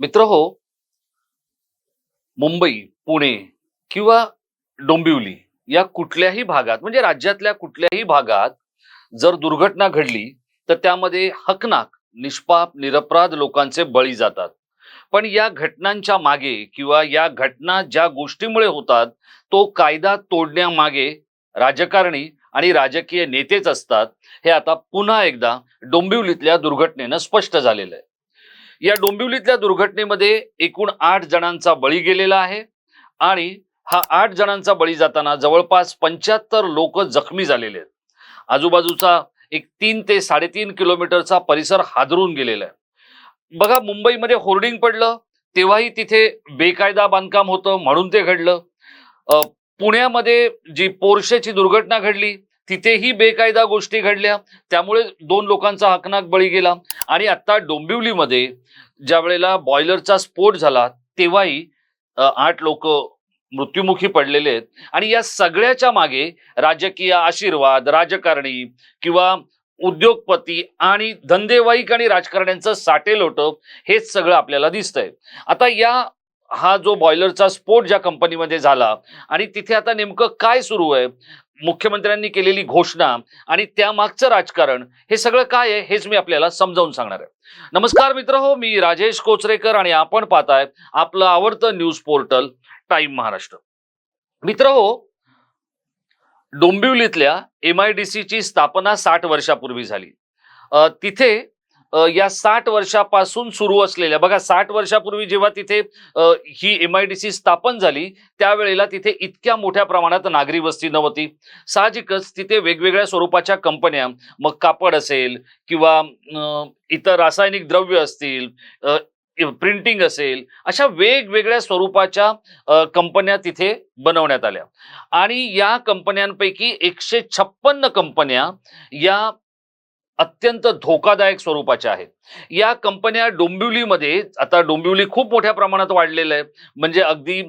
मित्र हो मुंबई पुणे किंवा डोंबिवली या कुठल्याही भागात म्हणजे राज्यातल्या कुठल्याही भागात जर दुर्घटना घडली तर त्यामध्ये हकनाक निष्पाप निरपराध लोकांचे बळी जातात. पण या घटनांच्या मागे किंवा या घटना ज्या गोष्टीमुळे होतात तो कायदा तोडण्यामागे राजकारणी आणि राजकीय नेतेच असतात हे आता पुन्हा एकदा डोंबिवलीतल्या दुर्घटनेनं स्पष्ट झालेलं आहे. या डोंबिवलीतल्या दुर्घटनेमध्ये एकूण आठ जणांचा बळी गेलेला आहे आणि हा आठ जणांचा बळी जाताना जवळपास पंच्याहत्तर लोक जखमी झालेले आहेत. आजूबाजूचा एक तीन ते साडेतीन किलोमीटरचा परिसर हादरून गेलेला आहे. बघा मुंबईमध्ये होर्डिंग पडलं तेव्हाही तिथे बेकायदा बांधकाम होतं म्हणून ते घडलं. पुण्यामध्ये जी पोर्शेची दुर्घटना घडली तिथेही बेकायदा गोष्टी घडल्या. त्यामुळे दोन लोकांचा हकनाक बळी गेला. आणि आता डोंबिवलीमध्ये ज्या वेळेला बॉयलरचा स्फोट झाला तेव्हाही आठ लोक मृत्युमुखी पडलेले आहेत. आणि या सगळ्याच्या मागे राजकीय आशीर्वाद राजकारणी किंवा उद्योगपती आणि धंदेवाईक आणि राजकारण्यांचं साटेलोट हेच सगळं आपल्याला दिसतंय. आता या हा जो बॉयलरचा स्फोट ज्या कंपनीमध्ये झाला आणि तिथे आता नेमकं काय सुरू आहे मुख्यमंत्र्यांनी केलेली घोषणा आणि त्यामागचं राजकारण हे सगळं काय आहे हेच मी आपल्याला समजावून सांगणार आहे. नमस्कार मित्र हो मी राजेश कोचरेकर आणि आपण पाहताय आपलं आवडतं न्यूज पोर्टल टाइम महाराष्ट्र. मित्र हो डोंबिवलीतल्या एम आय डी सीची स्थापना साठ वर्षापूर्वी झाली. तिथे या साठ वर्षापासून सुरू असलेल्या बघा साठ वर्षापूर्वी जेव्हा तिथे ही एम आय डी सी स्थापन झाली त्यावेळेला तिथे इतक्या मोठ्या प्रमाणात नागरी वस्ती नव्हती. साहजिकच तिथे वेगवेगळ्या स्वरूपाच्या कंपन्या मग कापड असेल किंवा इतर रासायनिक द्रव्य असतील प्रिंटिंग असेल अशा वेगवेगळ्या स्वरूपाच्या कंपन्या तिथे बनवण्यात आल्या. आणि या कंपन्यांपैकी एकशे छप्पन्न कंपन्या या अत्यंत धोकादायक स्वरूपाच्या आहेत. या कंपन्या डोंबिवलीमध्ये आता डोंबिवली खूप मोठ्या प्रमाणात वाढलेलं आहे. म्हणजे अगदी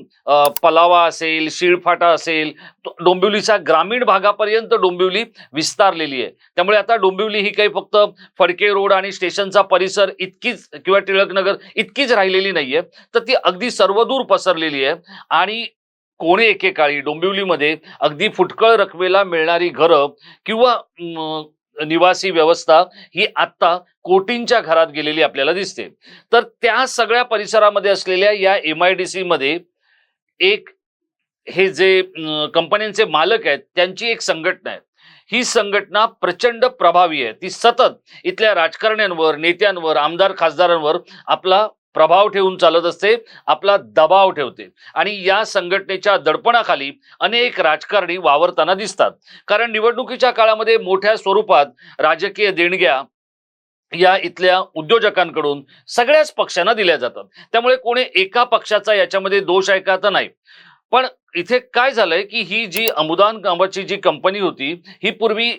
पलावा असेल शिळफाटा असेल तो- डोंबिवलीच्या ग्रामीण भागापर्यंत डोंबिवली विस्तारलेली आहे. त्यामुळे आता डोंबिवली ही काही फक्त फडके रोड आणि स्टेशनचा परिसर इतकीच किंवा टिळकनगर इतकीच राहिलेली नाहीये. तर ती अगदी सर्वदूर पसरलेली आहे. आणि कोणी एकेकाळी डोंबिवलीमध्ये अगदी फुटकळ रकमेला मिळणारी घरं किंवा निवासी व्यवस्था ही आत्ता कोटींच्या घरात गेलेली आपल्याला दिसते. तर त्या सगळ्या परिसरामध्ये असलेल्या या एम आय डी सीमध्ये एक हे जे कंपन्यांचे मालक आहेत त्यांची एक संघटना आहे. ही संघटना प्रचंड प्रभावी आहे. ती सतत इथल्या राजकारण्यांवर नेत्यांवर आमदार खासदारांवर आपला प्रभाव ठेवून चालत असते आपला दबाव ठेवते. आणि या संघटनेच्या दडपणाखाली अनेक राजकारणी वावरताना दिसतात. कारण निवडणुकीच्या काळामध्ये मोठ्या स्वरूपात राजकीय देणग्या या इथल्या उद्योजकांकडून सगळ्याच पक्षांना दिल्या जातात. त्यामुळे कोणी एका पक्षाचा याच्यामध्ये दोष आहे का तर नाही. पण इथे काय झालंय की ही जी अमुदान कामाची जी कंपनी होती ही पूर्वी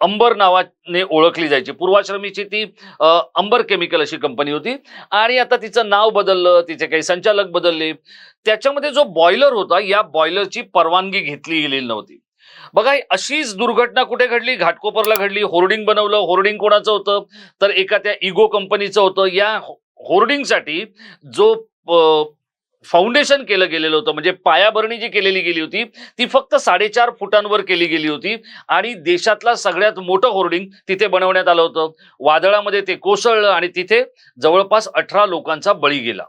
अंबर नावाने ओळखली जायची. पूर्वाश्रमीची ती अंबर केमिकल अशी कंपनी होती. आणि आता तिचं नाव बदललं तिचे काही संचालक बदलले. त्याच्यामध्ये जो बॉयलर होता या बॉयलरची परवानगी घेतली गेलेली नव्हती. बघा अशीच दुर्घटना कुठे घडली? घाटकोपरला घडली होर्डिंग बनवलं. होर्डिंग कोणाचं होतं? तर एका त्या इगो कंपनीचं होतं. या हो-, होर्डिंगसाठी जो फाउंडेशन केलं गेलेलं होतं. म्हणजे पायाभरणी जी केलेली गेली होती ती फक्त साडेचार फुटांवर केली गेली होती. आणि देशातला सगळ्यात मोठं होर्डिंग तिथे बनवण्यात आलं होतं. वादळामध्ये ते कोसळलं आणि तिथे जवळपास अठरा लोकांचा बळी गेला.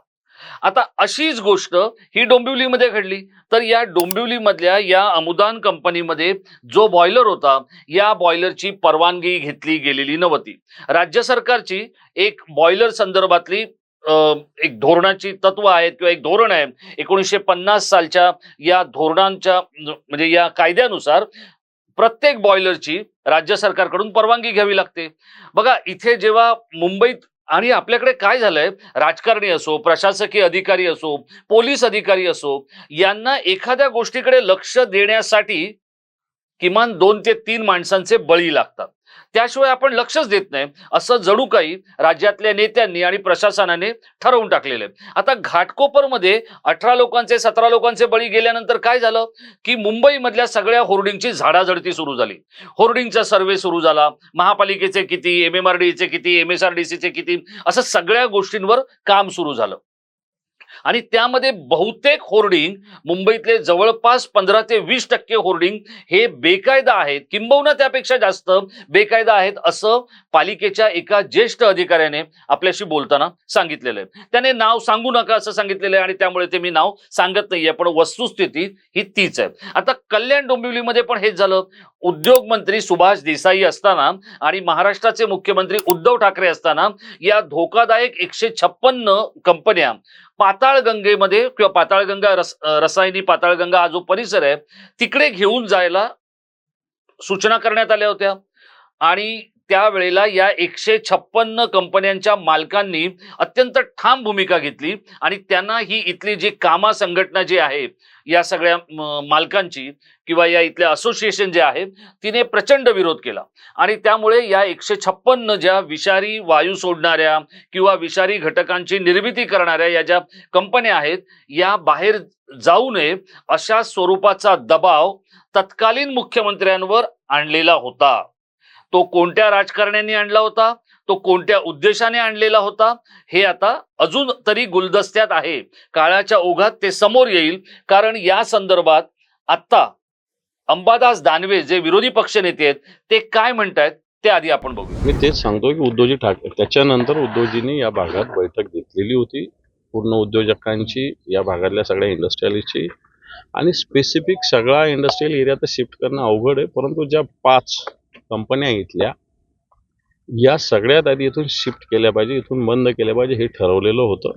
आता अशीच गोष्ट ही डोंबिवलीमध्ये घडली. तर या डोंबिवलीमधल्या या अमुदान कंपनीमध्ये जो बॉयलर होता या बॉयलरची परवानगी घेतली गेलेली नव्हती. राज्य सरकारची एक बॉयलर संदर्भातली एक धोरणाची तत्व आहेत किंवा एक धोरण आहे. एकोणीसशे पन्नास सालच्या या धोरणांच्या म्हणजे या कायद्यानुसार प्रत्येक बॉयलरची राज्य सरकारकडून परवानगी घ्यावी लागते. बघा इथे जेव्हा मुंबईत आणि आपल्याकडे काय झालंय? राजकारणी असो प्रशासकीय अधिकारी असो पोलीस अधिकारी असो यांना एखाद्या गोष्टीकडे लक्ष देण्यासाठी किमान दोन ते तीन माणसांचे बळी लागतात. त्याशिवाय आपण लक्षच देत नाही. असं जणू काही राज्यातल्या नेत्यांनी आणि प्रशासनाने ठरवून टाकलेलं आहे. आता घाटकोपरमध्ये अठरा लोकांचे सतरा लोकांचे बळी गेल्यानंतर काय झालं? की मुंबईमधल्या सगळ्या होर्डिंगची झाडाझडती सुरू झाली. होर्डिंगचा सर्व्हे सुरू झाला. महापालिकेचे किती एम एम आर डीचे किती एम एस आर डी सीचे किती असं सगळ्या गोष्टींवर काम सुरू झालं. आणि त्यामध्ये बहुतेक होर्डिंग मुंबईतले जवळपास पंधरा ते वीस टक्के होर्डिंग हे बेकायदा आहेत. किंबहुना त्यापेक्षा जास्त बेकायदा आहेत असं पालिकेच्या एका ज्येष्ठ अधिकाऱ्याने आपल्याशी बोलताना सांगितलेलं आहे. त्याने नाव सांगू नका असं सांगितलेलं आहे आणि त्यामुळे ते मी नाव सांगत नाहीये पण वस्तुस्थिती ही तीच आहे. आता कल्याण डोंबिवलीमध्ये पण हेच झालं. उद्योग मंत्री सुभाष देसाई असताना आणि महाराष्ट्राचे मुख्यमंत्री उद्धव ठाकरे असताना या धोकादायक एकशे छप्पन्न कंपन्या पाताळगंगेमध्ये किंवा पाताळगंगा रस रसायनी पाताळगंगा हा जो परिसर आहे तिकडे घेऊन जायला सूचना करण्यात आल्या होत्या. आणि त्यावेळेला या एकशे छप्पन्न कंपन्यांच्या मालकांनी अत्यंत ठाम भूमिका घेतली आणि त्यांना ही इथली जी कामा संघटना जी आहे या सगळ्या मालकांची किंवा या इथल्या असोसिएशन जे आहे तिने प्रचंड विरोध केला. आणि त्यामुळे या एकशे छप्पन्न ज्या विषारी वायू सोडणाऱ्या किंवा विषारी घटकांची निर्मिती करणाऱ्या या ज्या कंपन्या आहेत या बाहेर जाऊ नये अशा स्वरूपाचा दबाव तत्कालीन मुख्यमंत्र्यांवर आणलेला होता. तो कोणत्या राजकारण्याने आणला होता? तो कोणत्या उद्देशाने आणलेला होता? हे आता अजून तरी गुलदस्त्यात आहे. काळाच्या ओघात ते समोर येईल. कारण या संदर्भात आत्ता अंबादास दानवे जे विरोधी पक्षनेते आहेत ते काय म्हणतायत ते आधी आपण बघू मी तेच सांगतो की उद्धवजी ठाकरे त्याच्यानंतर उद्धवजींनी या भागात बैठक घेतलेली होती. पूर्ण उद्योजकांची या भागातल्या सगळ्या इंडस्ट्रियलिस्टची आणि स्पेसिफिक सगळा इंडस्ट्रियल एरिया तर शिफ्ट करणं अवघड आहे. परंतु ज्या पाच कंपन्या इथल्या या सगळ्यात आधी इथून शिफ्ट केल्या पाहिजे इथून बंद केल्या पाहिजे हे ठरवलेलं होतं.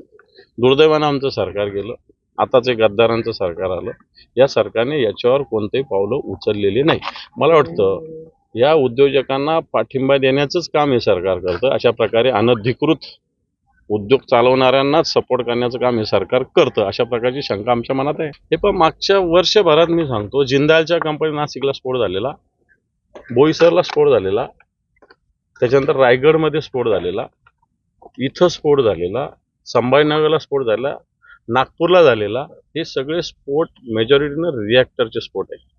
दुर्दैवानं आमचं सरकार गेलं आताच एक गद्दारांचं सरकार आलं. या सरकारने याच्यावर कोणतेही पावलं उचललेली नाही. मला वाटतं या उद्योजकांना पाठिंबा देण्याचंच काम हे सरकार करतं. अशा प्रकारे अनधिकृत उद्योग चालवणाऱ्यांनाच सपोर्ट करण्याचं काम हे सरकार करतं. अशा प्रकारची शंका आमच्या मनात आहे. हे पण मागच्या वर्षभरात मी सांगतो जिंदालच्या कंपनी नाशिकला स्फोट झालेला. बोईसरला स्फोट झालेला त्याच्यानंतर रायगडमध्ये स्फोट झालेला इथं स्फोट झालेला संभाजीनगरला स्फोट झाला नागपूरला झालेला हे सगळे स्फोट मेजॉरिटीनं रिॲक्टरचे स्फोट आहे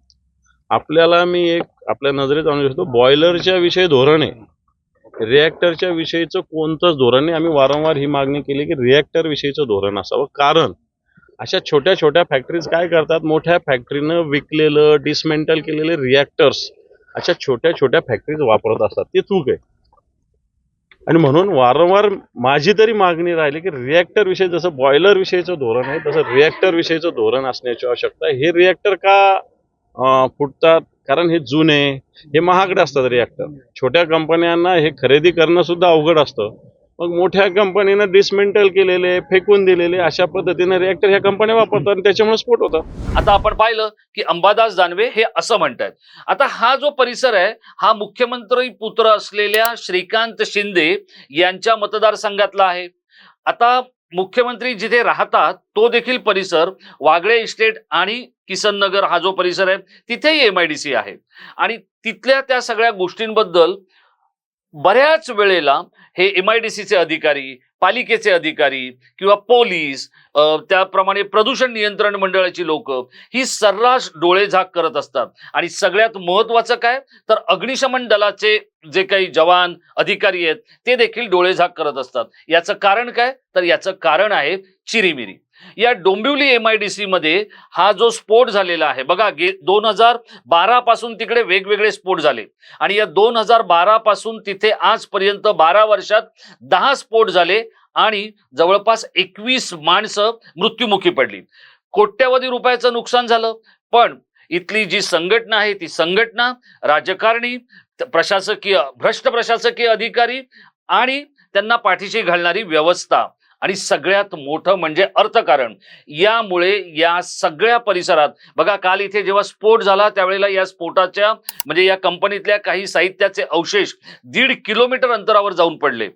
आपल्याला मी एक आपल्या नजरेत आणू शकतो बॉयलरच्या विषयी धोरण आहे रिॲक्टरच्या विषयीचं कोणतंच धोरण नाही. आम्ही वारंवार ही मागणी केली की रिॲक्टर विषयीचं धोरण असावं. कारण अशा छोट्या छोट्या फॅक्टरीज काय करतात? मोठ्या फॅक्टरीनं विकलेलं डिसमेंटल केलेले रिॲक्टर्स अशा छोट्या छोट्या फॅक्टरीज वापरत असतात. ते चूक आहे. आणि म्हणून वारंवार माझी तरी मागणी राहिली की रिॲक्टर विषयी जसं बॉयलर विषयीचं धोरण आहे तसं रिॲक्टर विषयीचं धोरण असण्याची आवश्यकता आहे. हे रिॲक्टर का फुटतात? कारण हे जुने हे महागडे असतात रिॲक्टर छोट्या कंपन्यांना हे खरेदी करणं सुद्धा अवघड असतं. मग मोठ्या कंपनीनं डिसमेंटल केलेले फेकून दिलेले अशा पद्धतीने रिॲक्टर ह्या कंपन्या वापरतात आणि त्याच्यामुळे स्फोट होतात आता आपण पाहिलं की अंबादास दानवे हे असं म्हणतायत. आता हा जो परिसर आहे हा मुख्यमंत्री पुत्र असलेल्या श्रीकांत शिंदे यांच्या मतदारसंघातला आहे. आता मुख्यमंत्री जिथे राहतात तो देखील परिसर वागळे इस्टेट आणि किसन नगर हा जो परिसर आहे तिथेही एम आय डी सी आहे. आणि तिथल्या त्या सगळ्या गोष्टींबद्दल बऱ्याच वेळेला हे एम आय डी सीचे अधिकारी पालिकेचे अधिकारी किंवा पोलीस त्याप्रमाणे प्रदूषण नियंत्रण मंडळाची लोक ही सर्रास डोळेझाक करत असतात. आणि सगळ्यात महत्वाचं काय? तर अग्निशमन दलाचे जे काही जवान अधिकारी आहेत ते देखील डोळेझाक करत असतात. याचं कारण काय? तर याचं कारण आहे चिरीमिरी. या Dombivli M I D C मध्ये हा जो स्फोट झालेला आहे बघा गे दोन हजार बारा पासून तिकडे वेगवेगळे स्फोट झाले. आणि या दोन हजार बारा पासून तिथे आजपर्यंत बारा वर्षात दहा स्फोट झाले आणि जवळपास एकवीस माणसं मृत्युमुखी पडली. कोट्यवधी रुपयाचं नुकसान झालं पण इथली जी संघटना आहे ती संघटना राजकारणी प्रशासकीय भ्रष्ट प्रशासकीय अधिकारी आणि त्यांना पाठीशी घालणारी व्यवस्था आणि सगळ्यात मोठं म्हणजे अर्थकारण. यामुळे या सगळ्या परिसरात बघा काल इथे जेव्हा स्फोट झाला त्यावेळेला या स्फोटाच्या म्हणजे या कंपनीतल्या काही साहित्याचे अवशेष दीड किलोमीटर अंतरावर जाऊन पडले.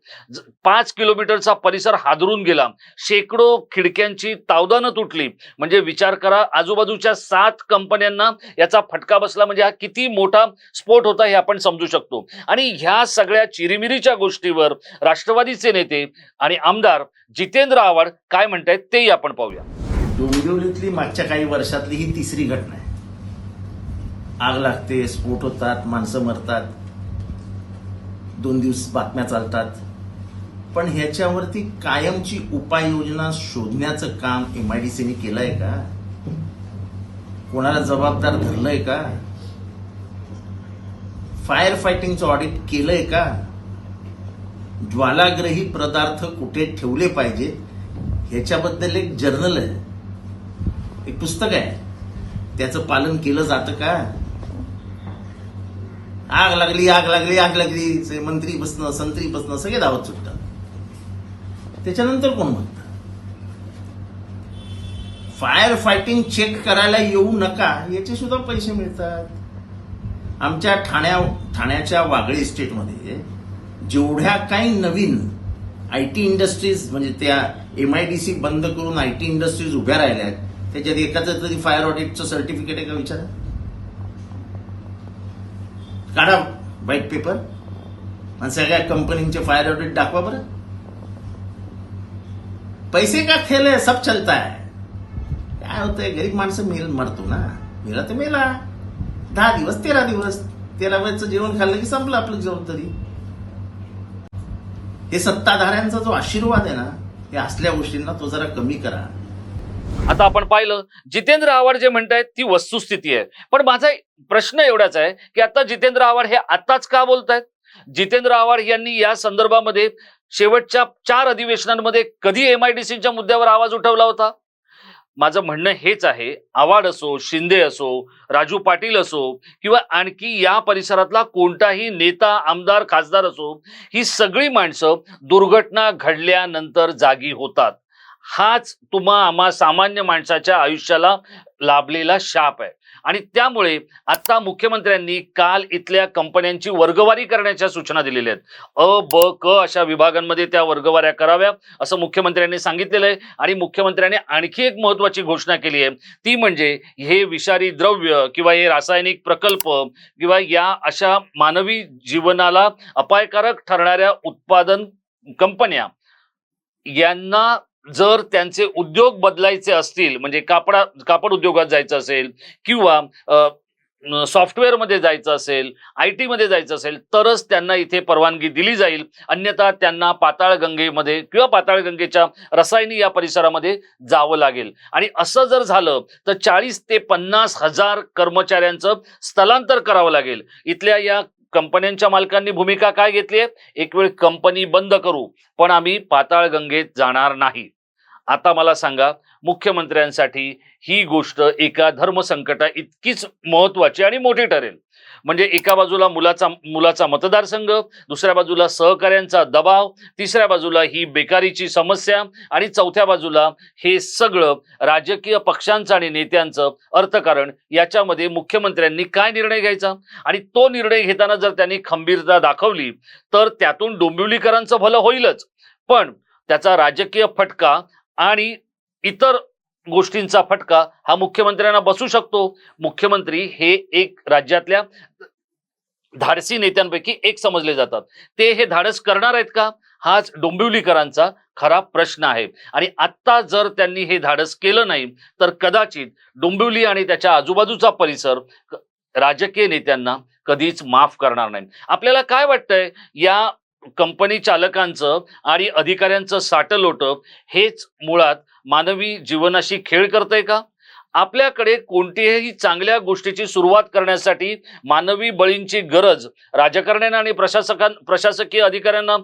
पाच किलोमीटरचा परिसर हादरून गेला. शेकडो खिडक्यांची तावदानं तुटली. म्हणजे विचार करा आजूबाजूच्या सात कंपन्यांना याचा फटका बसला म्हणजे हा किती मोठा स्फोट होता हे आपण समजू शकतो. आणि ह्या सगळ्या चिरीमिरीच्या गोष्टीवर राष्ट्रवादीचे नेते आणि आमदार जितेंद्र आव्हाड काय म्हणतायत तेही आपण पाहूया. डोंबिवलीतली मागच्या काही वर्षातली ही तिसरी घटना आहे. आग लागते स्फोट होतात माणसं मरतात दोन दिवस बातम्या चालतात. पण ह्याच्यावरती कायमची उपाययोजना शोधण्याचं काम एम आय डी सीने केलंय का? कोणाला जबाबदार धरलंय का? फायर फायटिंगचं ऑडिट केलंय का? ज्वालाग्रही पदार्थ कुठे ठेवले पाहिजे ह्याच्याबद्दल एक जर्नल आहे. एक पुस्तक आहे. त्याचं पालन केलं जातं का? आग लागली आग लागली आग लागली. मंत्री बसणं संत्री बसणं सगळे धावत सुटतात. त्याच्यानंतर कोण म्हणतं? फायर फायटिंग चेक करायला येऊ नका याचे सुद्धा पैसे मिळतात. आमच्या ठाण्या ठाण्याच्या वागळे स्टेटमध्ये जेवढ्या काही नवीन आय टी इंडस्ट्रीज म्हणजे त्या एम आय डी सी बंद करून आय टी इंडस्ट्रीज उभ्या राहिल्या आहेत त्याच्यात एकाचं तरी फायर ऑडिटचं सर्टिफिकेट आहे का विचारा? काढा व्हाईट पेपर आणि सगळ्या कंपनीचे फायर ऑडिट दाखवा बरं. पैसे का खेल है सब चलता है काय होतंय? गरीब माणसं मेल मरतो ना. मेला तर मेला. दहा दिवस तेरा दिवस. तेरा वेळचं जेवण खाल्लं की संपलं आपलं जबाबदारी हे सत्ताधाऱ्यांचा जो आशीर्वाद आहे ना हे असल्या गोष्टींना तो जरा कमी करा. आता आपण पाहिलं जितेंद्र आव्हाड जे म्हणतायत ती वस्तुस्थिती आहे. पण माझा प्रश्न एवढाच आहे की आता जितेंद्र आव्हाड हे आताच का बोलतायत? जितेंद्र आव्हाड यांनी या संदर्भामध्ये शेवटच्या चार अधिवेशनांमध्ये कधी एमआयडीसीच्या मुद्द्यावर आवाज उठवला होता? माझं म्हणणं हेच आहे आवाड असो शिंदे असो राजू पाटील असो किंवा आणखी या परिसरातला कोणताही नेता आमदार खासदार असो ही सगळी माणसं दुर्घटना घडल्यानंतर जागी होतात. हाच तुम्हा आम्हा सामान्य माणसाच्या आयुष्याला लाभलेला शाप आहे. आणि त्यामुळे आता मुख्यमंत्र्यांनी काल इथल्या कंपन्यांची वर्गवारी करण्याच्या सूचना दिलेल्या आहेत. अ ब क अशा विभागांमध्ये त्या वर्गवाऱ्या कराव्या असं मुख्यमंत्र्यांनी सांगितलेलं आहे. आणि मुख्यमंत्र्यांनी आणखी एक महत्वाची घोषणा केली आहे. ती म्हणजे हे विषारी द्रव्य किंवा हे रासायनिक प्रकल्प किंवा या अशा मानवी जीवनाला अपायकारक ठरणाऱ्या उत्पादन कंपन्या यांना जर त्यांचे उद्योग बदलायचे असतील म्हणजे कापडा कापड उद्योगात जायचं असेल किंवा सॉफ्टवेअरमध्ये जायचं असेल आय टीमध्ये जायचं असेल तरच त्यांना इथे परवानगी दिली जाईल. अन्यथा त्यांना पाताळगंगेमध्ये किंवा पाताळगंगेच्या रसायनी या परिसरामध्ये जावं लागेल. आणि असं जर झालं तर चाळीस ते पन्नास हजार कर्मचाऱ्यांचं स्थलांतर करावं लागेल. इथल्या या कंपन्यांच्या मालकांनी भूमिका काय घेतली आहे? एक वेळ कंपनी बंद करू पण आम्ही पाताळगंगेत जाणार नाही. आता मला सांगा मुख्यमंत्र्यांसाठी ही गोष्ट एका धर्मसंकटा इतकीच महत्वाची आणि मोठी ठरेल. म्हणजे एका बाजूला मुलाचा मुलाचा मतदारसंघ दुसऱ्या बाजूला सहकाऱ्यांचा दबाव तिसऱ्या बाजूला ही बेकारीची समस्या आणि चौथ्या बाजूला हे सगळं राजकीय पक्षांचं आणि नेत्यांचं अर्थकारण याच्यामध्ये मुख्यमंत्र्यांनी काय निर्णय घ्यायचा? आणि तो निर्णय घेताना जर त्यांनी खंबीरता दाखवली तर त्यातून डोंबिवलीकरांचं भलं होईलच. पण त्याचा राजकीय फटका आणि इतर गोष्टींचा फटका हा मुख्यमंत्र्यांना बसू शकतो. मुख्यमंत्री हे एक राज्यातल्या धाडसी नेत्यांपैकी एक समजले जातात. ते हे धाडस करणार आहेत का? हाच डोंबिवलीकरांचा खरा प्रश्न आहे. आणि आत्ता जर त्यांनी हे धाडस केलं नाही तर कदाचित डोंबिवली आणि त्याच्या आजूबाजूचा परिसर राजकीय नेत्यांना कधीच माफ करणार नाही आपल्याला काय वाटतंय? या कंपनी चालकांचं आणि अधिकाऱ्यांचं साटलोट हेच मुळात मानवी जीवनाशी खेळ करतंय का? आपल्याकडे कोणत्याही चांगल्या गोष्टीची सुरुवात करण्यासाठी मानवी बळींची गरज राजकारण्यांना आणि प्रशासकां प्रशासकीय अधिकाऱ्यांना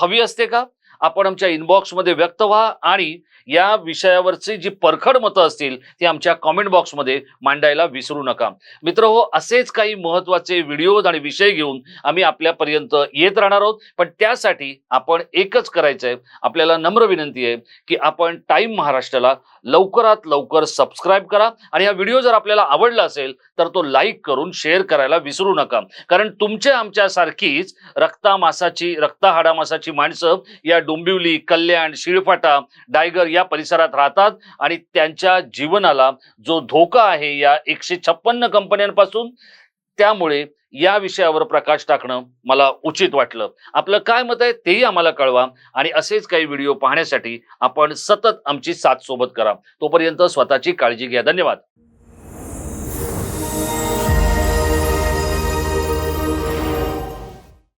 हवी असते का? आपण आमच्या इनबॉक्समध्ये व्यक्त व्हा आणि या विषयावरची जी परखड मतं असतील ती आमच्या कॉमेंट बॉक्समध्ये मांडायला विसरू नका. मित्र हो असेच काही महत्त्वाचे व्हिडिओज आणि विषय घेऊन आम्ही आपल्यापर्यंत येत राहणार आहोत. पण त्यासाठी आपण एकच करायचं आहे आपल्याला नम्र विनंती आहे की आपण टाईम महाराष्ट्राला लवकरात लवकर सबस्क्राईब करा. आणि हा व्हिडिओ जर आपल्याला आवडला असेल तर तो लाईक करून शेअर करायला विसरू नका. कारण तुमच्या आमच्यासारखीच रक्तामासाची रक्ताहाडामासाची माणसं या डोंबिवली कल्याण शिळफाटा डायगर या परिसरात राहतात. आणि त्यांच्या जीवनाला जो धोका आहे या एकशे छप्पन्न कंपन्यांपासून त्यामुळे या विषयावर प्रकाश टाकणं मला उचित वाटलं. आपलं काय मत आहे तेही आम्हाला कळवा आणि असेच काही व्हिडिओ पाहण्यासाठी आपण सतत आमची साथ सोबत करा. तोपर्यंत स्वतःची काळजी घ्या. धन्यवाद.